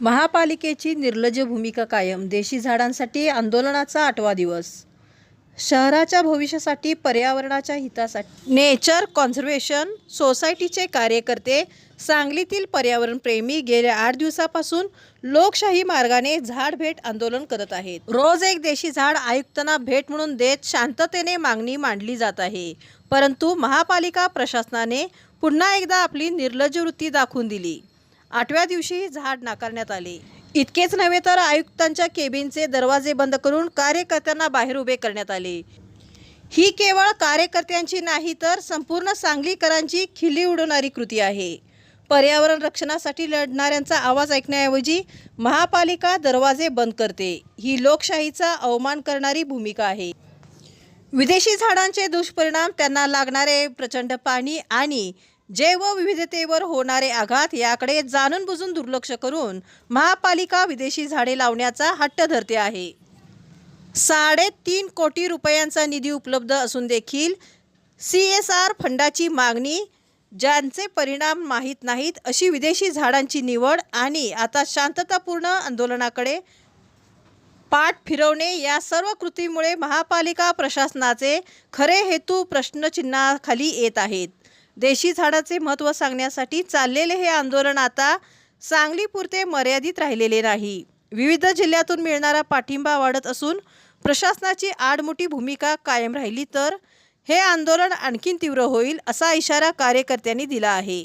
महापालिकेची निर्लज्ज भूमिका कायम देशी झाडांसाठी आंदोलनाचा आठवा दिवस. शहराच्या भविष्यासाठी पर्यावरणाच्या हितासाठी. नेचर कॉन्झर्वेशन सोसायटीचे कार्यकर्ते सांगलीतील पर्यावरणप्रेमी गेल्या आठ दिवसापासून लोकशाही मार्गाने झाड भेट आंदोलन करत आहेत. रोज एक देशी झाड आयुक्तांना भेट म्हणून देत शांततेने मागणी मांडली जात आहे. परंतु महापालिका प्रशासनाने पुन्हा एकदा आपली निर्लज्ज वृत्ती दाखवून दिली. आठव्या दिवशी झाड नाकारण्यात आले. इतकेच नव्हे तर आयुक्तांच्या केबिनचे दरवाजे बंद करून कार्यकर्त्यांना बाहेर उभे करण्यात आले. ही केवळ कार्यकर्त्यांची नाही तर संपूर्ण सांगलीकरांची खिल्ली उडवणारी कृती आहे. पर्यावरण रक्षणासाठी लढणाऱ्यांचा आवाज ऐकण्याऐवजी महापालिका दरवाजे बंद करते. ही लोकशाहीचा अवमान करणारी भूमिका आहे. विदेशी झाडांचे दुष्परिणाम त्यांना लागणारे प्रचंड पाणी आणि जैवविविधतेवर होणारे आघात याकडे जाणून बुजून दुर्लक्ष करून महापालिका विदेशी झाडे लावण्याचा हट्ट धरते आहे. साडेतीन कोटी रुपयांचा निधी उपलब्ध असून देखील सी एस आर फंडाची मागणी ज्यांचे परिणाम माहीत नाहीत अशी विदेशी झाडांची निवड आणि आता शांततापूर्ण आंदोलनाकडे पाठ फिरवणे या सर्व कृतीमुळे महापालिका प्रशासनाचे खरे हेतू प्रश्नचिन्हाखाली येत आहेत. देशी झाडाचे महत्त्व सांगण्यासाठी चाललेले हे आंदोलन आता सांगलीपुरते मर्यादित राहिलेले नाही. विविध जिल्ह्यातून मिळणारा पाठिंबा वाढत असून प्रशासनाची आडमोठी भूमिका कायम राहिली तर हे आंदोलन आणखीन तीव्र होईल असा इशारा कार्यकर्त्यांनी दिला आहे.